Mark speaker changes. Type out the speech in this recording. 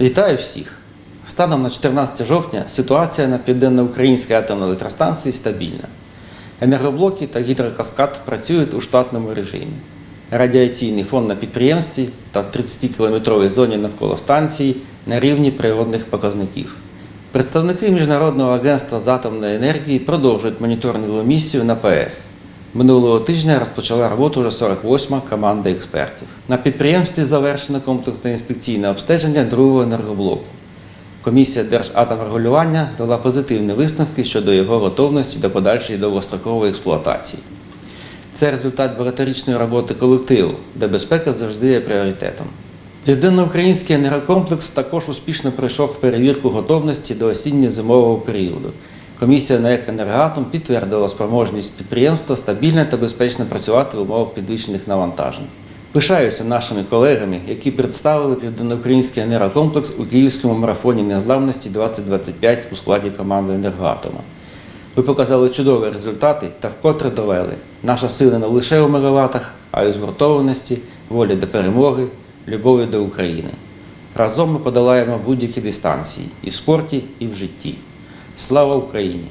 Speaker 1: Вітаю всіх! Станом на 14 жовтня ситуація на південноукраїнській атомній електростанції стабільна. Енергоблоки та гідрокаскад працюють у штатному режимі. Радіаційний фон на підприємстві та 30-кілометровій зоні навколо станції на рівні природних показників. Представники Міжнародного агентства з атомної енергії продовжують моніторингову місію на ПС. Минулого тижня розпочала роботу вже 48-ма команда експертів. На підприємстві завершено комплексне інспекційне обстеження другого енергоблоку. Комісія Держатомрегулювання дала позитивні висновки щодо його готовності до подальшої довгострокової експлуатації. Це результат багаторічної роботи колективу, де безпека завжди є пріоритетом. Південноукраїнський енергокомплекс також успішно пройшов перевірку готовності до осінньо-зимового періоду. Комісія НАЕК «Енергоатом» підтвердила спроможність підприємства стабільно та безпечно працювати в умовах підвищених навантажень. Пишаюся нашими колегами, які представили південноукраїнський енергокомплекс у Київському марафоні незламності 2025 у складі команди «Енергоатома». Ви показали чудові результати та вкотре довели. Наша сила не лише у мегаватах, а й у згуртованості, волі до перемоги, любові до України. Разом ми подолаємо будь-які дистанції і в спорті, і в житті. Слава Україні!